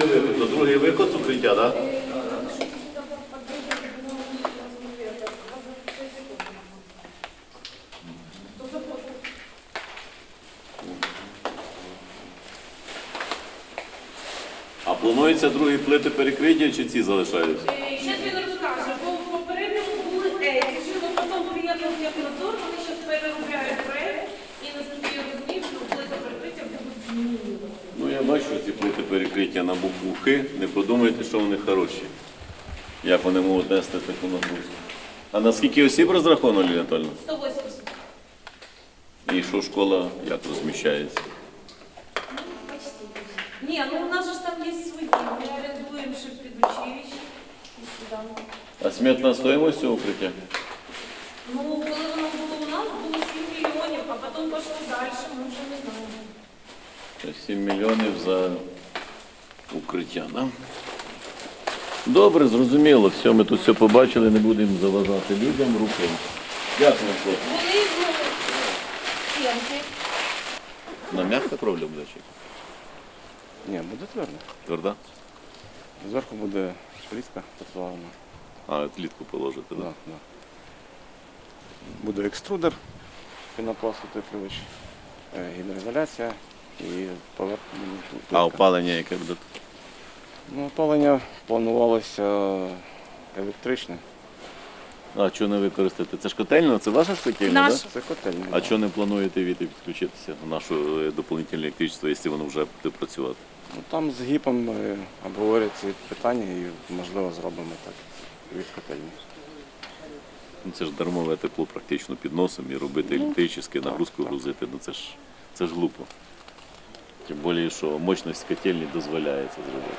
Куди виход? То другий виход з укриття, так? А планується другі плити перекриття чи ці залишаються? Зараз він розкаже, бо в попередньому були еті, що потім приєднав Дякнадзор, вони зараз переробляють проект, і наскільки я розумію, що плита перекриття будуть змінені. Ну я бачу ці плити перекриття на букву Х. Не подумайте, що вони хороші. Як вони можуть нести таку нагрузку. А на скільки осіб розраховано, Лілія Анатольовна? 180. І що школа як розміщається? Ні, ну у нас же ж там є свої, ми орендуємо ще під училище. і сюди. А смітна стоїмость цього укриття? Ну, коли воно було у нас, було 7 мільйонів, а потім пішло далі, ми вже не знаємо. 7 мільйонів за укриття, да? Добре, зрозуміло. Все, ми тут все побачили, не будемо заважати людям руки. Дякую, хлопці. На м'яка кровля буде чи? Ні, буде твердо. Тверда? Зверху буде шприцька поплавана. А, клітку положити, так? Да, Да? Буде екструдер, пінопласт утеплювач, е, гідроізоляція і поверх буде А опалення яке буде? Ну, опалення планувалося електричне. А що не використати? Це ж котельня, це ваша ж котельня, Наша. Да? Це котельня. А чого не плануєте від підключитися на наше доповнительне електричество, якщо воно вже буде працювати? Ну, там з гіпом е, обговорять ці питання і, можливо, зробимо так від котельні. Ну, це ж дармове тепло практично під носом і робити електричне, нагрузку грузити, ну це ж це ж глупо. Тим більше, що мощність котельні дозволяє це зробити.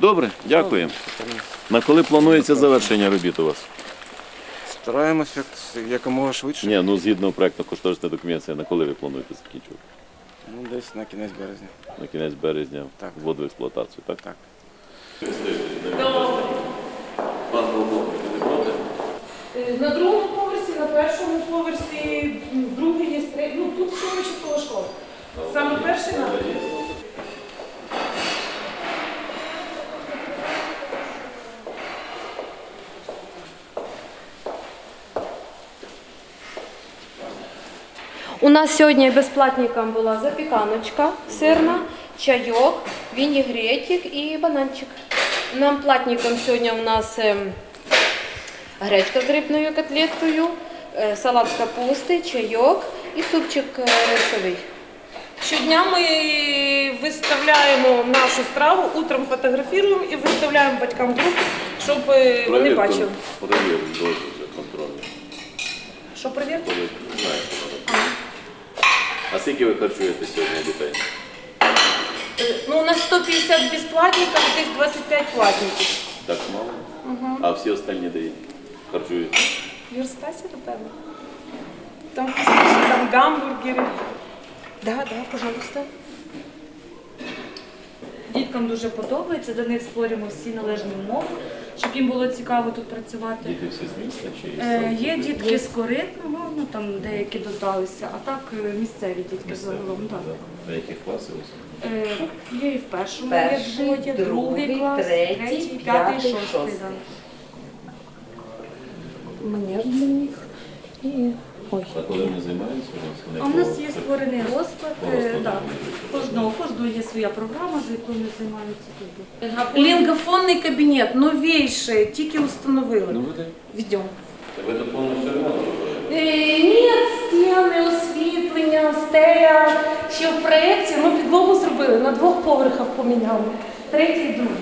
Добре, дякуємо. На коли планується завершення робіт у вас? Стараємося якомога швидше. Ні, ну згідно проекту кошторисної документації, на коли ви плануєте закінчувати? Ну, десь на кінець березня. На кінець березня Так. вводу в експлуатацію, так? Так. На другому поверсі, на першому поверсі, другий є. Ну тут все початкова школа. Саме перший на У нас сьогодні безплатникам була запіканочка сирна, чайок, вінігретик і бананчик. Нам платникам сьогодні у нас ем, гречка з рибною котлеткою, е, салат з капусти, чайок і супчик е, рисовий. Щодня ми виставляємо нашу страву, утром фотографуємо і виставляємо батькам в групу, щоб е, вони бачили. Перевірку дозвіл вже контрольну. Що робити. А скільки ви харчуєте сьогодні дітей? Е, Ну, у нас 150 безплатників, десь 25 платників. Так мало? А всі останні де харчують? Юрстасі, напевно. Там вкусніше, там гамбургери. Да, да, пожалуйста. Діткам дуже подобається, для них створюємо всі належні умови, щоб їм було цікаво тут працювати. Діти всі з міста чи Е? Є дітки з коритного, ну там деякі додалися, а так е, місцеві дітки загалом. Так. На яких класів? Е, Є і в першому Перший, є другий другий, клас, третій, третій, п'ятий, п'ятий, шостий. шостий. да. Них. І... Ой. А коли вони займаються у нас? Вони А в нас є створений розклад. по е, да. Кожного, кожного є своя програма, за якою вони займаються тут. Лінгофонний кабінет, новіший, тільки установили. Ну ви Введемо. ви до повністю? Е, Ні, стіни, освітлення, стеля. Ще в проєкті ми підлогу зробили, на двох поверхах поміняли. Третій і другий.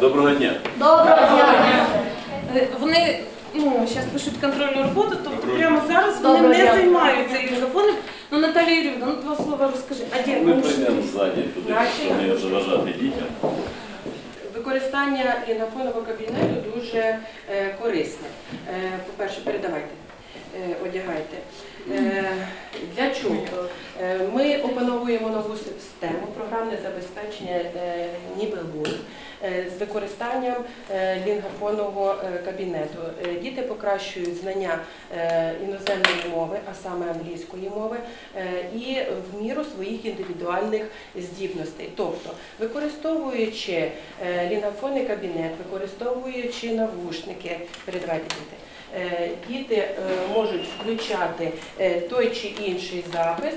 Доброго дня. Доброго дня. Е, Вони ну, зараз пишуть контрольну роботу, тобто прямо зараз вони Доброго не дня. займаються лінгофоном. Ну, Наталія Юрівна, ну два слова розкажи. А де? Ми прийдемо ззаді туди, щоб не заважати дітям. Використання лінгофонного кабінету дуже е, корисне. Е, По-перше, передавайте. Е, Одягайте. Е, Для чого? Е, Ми опановуємо нову систему програмне забезпечення е, з використанням лінгафонного кабінету. Діти покращують знання іноземної мови, а саме англійської мови, і в міру своїх індивідуальних здібностей. Тобто, використовуючи лінгафонний кабінет, використовуючи навушники, передавайте діти. Е, Діти е, можуть включати е, той чи інший запис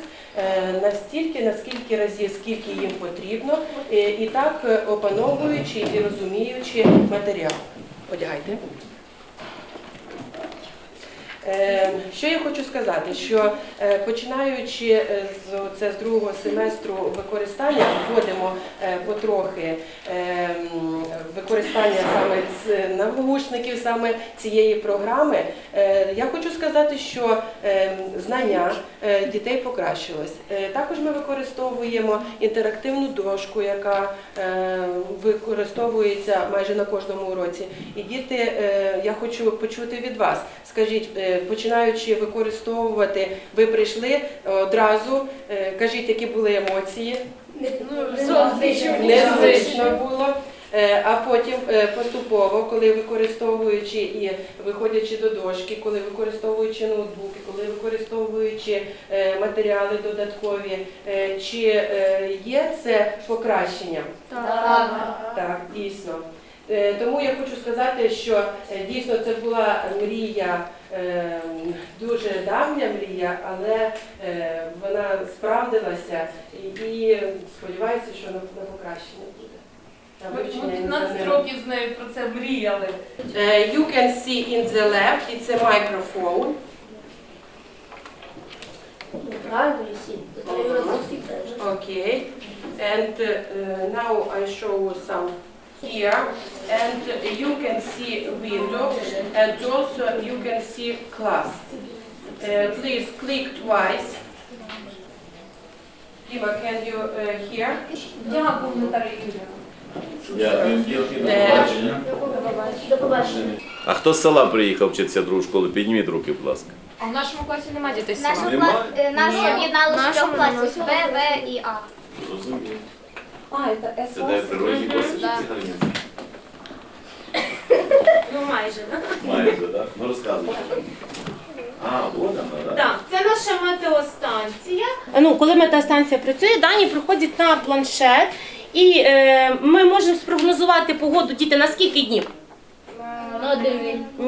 настільки, наскільки разів, скільки їм потрібно, і так опановуючи і розуміючи матеріал. Одягайте. Е, Що я хочу сказати, що е, починаючи е, з, це з другого семестру використання, вводимо е, потрохи е, використання саме навушників, саме цієї програми. Я хочу сказати, що е, знання дітей покращилось. Також ми використовуємо інтерактивну дошку, яка використовується майже на кожному уроці. І діти, я хочу почути від вас. Скажіть, починаючи використовувати, ви прийшли одразу, е, кажіть, які були емоції? Незвично було. Е, А потім е, поступово, коли використовуючи і виходячи до дошки, коли використовуючи ноутбуки, коли використовуючи е, матеріали додаткові, е, чи е, є це покращення? Так, дійсно. Е, Тому я хочу сказати, що е, дійсно це була мрія, е, дуже давня мрія, але е, вона справдилася і, сподіваюся, що на, на покращення буде. Ми 15 років з нею про це мріяли. Е, You can see in the left, it's a microphone. Okay, and uh, now I show some here, and you can see window, and also you can see class. Uh, Please click twice. Dima, can you uh, hear? Е. А хто з села приїхав вчитися в другу школу? Підніміть руки, будь ласка. А в нашому класі немає дітей з села. Кла- е, Нас Ні. з трьох класів. Б, В і А. Розумію. А, це Це де природні да. взагалі? Ну майже? Майже, так? Ну розказуй. А, от вона, так? Так, це наша метеостанція. Ну, коли метеостанція працює, дані приходять на планшет, і е, ми можемо спрогнозувати погоду діти на скільки днів?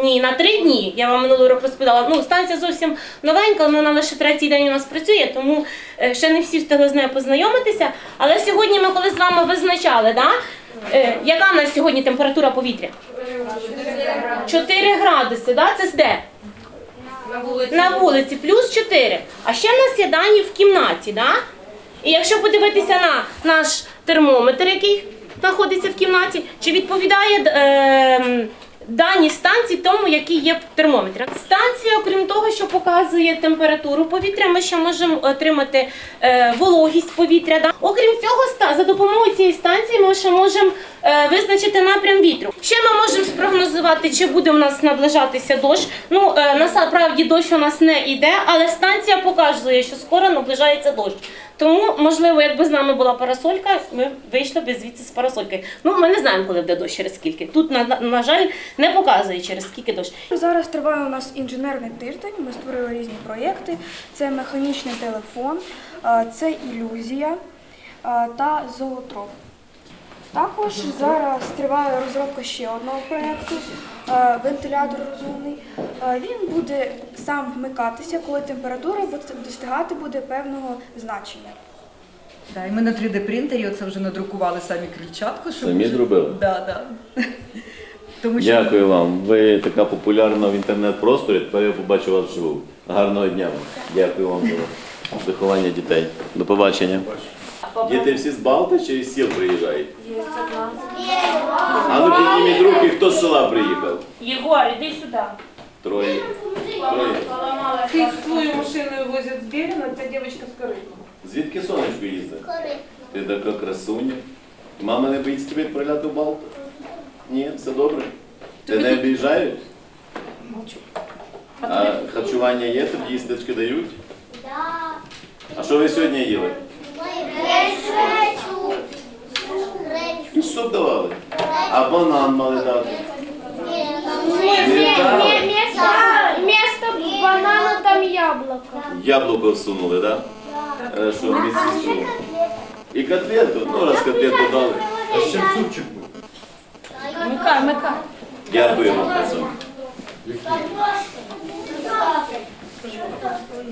Ні, на три дні. Я вам минулий рок розповідала. Ну, станція зовсім новенька, вона лише третій день у нас працює, тому е, ще не всі встигли з нею познайомитися. Але сьогодні ми коли з вами визначали, да? е, яка в нас сьогодні температура повітря? 4 градуси, да? це де? На вулиці. на вулиці плюс 4. А ще в нас є дані в кімнаті. Да? І якщо подивитися на наш термометр, який знаходиться в кімнаті, чи відповідає е, дані станції тому, які є в. Станція, окрім того, що показує температуру повітря, ми ще можемо отримати е, вологість повітря. Окрім цього, за допомогою цієї станції ми ще можемо е, визначити напрям вітру. Ще ми можемо спрогнозувати, чи буде в нас наближатися дощ. Ну е, насправді дощ у нас не йде, але станція показує, що скоро наближається дощ. Тому, можливо, якби з нами була парасолька, ми вийшли б звідси з парасолькою. Ну, ми не знаємо, коли буде дощ через скільки. Тут, на, на- на жаль, не показує через скільки дощ. Зараз триває у нас інженерний тиждень. Ми створили різні проєкти. Це механічний телефон, це ілюзія та золотроп. Також зараз триває розробка ще одного проєкту вентилятор розумний. Він буде сам вмикатися, коли температура достигати буде певного значення. Да, і ми на 3D принтері оце вже надрукували самі крильчатку. Щоб Самі вже- зробили? Да, да. Тому що Дякую вам. Ви така популярна в інтернет-просторі. Тепер я побачу вас вживу. Гарного дня вам. Дякую вам за виховання дітей. До побачення. Діти всі з Балти чи із сіл приїжджають? А ну підніміть руки, хто з села приїхав? Єгор, іди сюди. Троє. Троє. Всі свою машиною возять з Біріна, ця дівчинка з Коритного. Звідки сонечко їздить? Ти така красуня. Мама не боїться тебе відправляти в Балту? Ні, все добре. Ти не обіжають? А харчування є, тобі їстечки дають? А що ви сьогодні їли? Суп давали? А банан мали дати? Не дали? Вместо банана там яблоко. Яблуко всунули, так? Да? Хорошо, медсестру. І котлету? Ну, раз котлету дали. Микай, микай. Дякуємо. Олександр.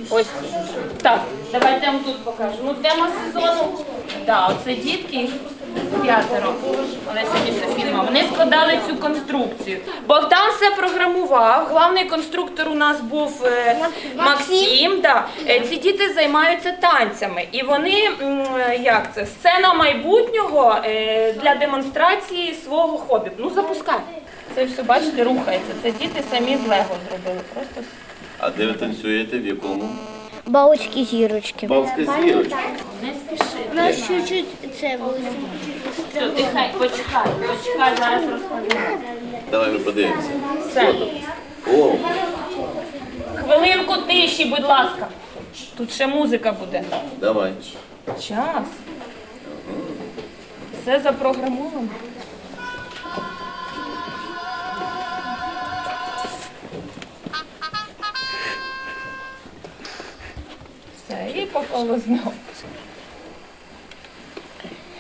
Ось так, давайте я вам тут покажу. Ну, тема сезону. Да, оце дітки, п'ятеро. Олеся Юсифінова. Вони складали цю конструкцію. Богдан все програмував. Главний конструктор у нас був е, Максим. Да. Е, Ці діти займаються танцями. І вони, м, е, як це, сцена майбутнього е, для демонстрації свого хобі. Ну, запускай. Це все, бачите, рухається. Це діти самі з Лего зробили. Просто А де ви танцюєте? В якому? Бабочки зірочки. Бабська зірочка. не спіши. У нас чуть-чуть це було. Все, тихай, почекай, почекай, зараз розповім. Давай ми подивимося. Все. О, Хвилинку тиші, будь ласка. Тут ще музика буде. давай. Час. Все запрограмовано. Попало знову.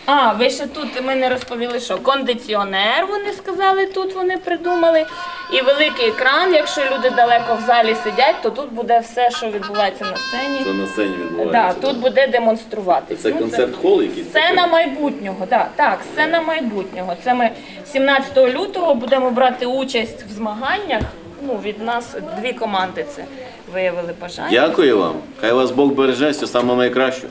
А, ви ще тут ми не розповіли, що кондиціонер, вони сказали, тут вони придумали. І великий екран, якщо люди далеко в залі сидять, то тут буде все, що відбувається на сцені. Що на сцені Да, відбувається? тут буде демонструвати. Це концерт-хол якийсь? Сцена майбутнього, да, так, сцена майбутнього. Це ми 17 лютого будемо брати участь в змаганнях. Ну, від нас дві команди це виявили бажання. Дякую вам. Хай вас Бог береже, все саме найкраще.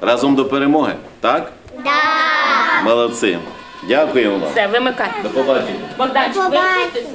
Разом до перемоги, так? Так. Молодці. Дякуємо вам. Все, вимикай. До побачення. Богданчик, вимкнутися.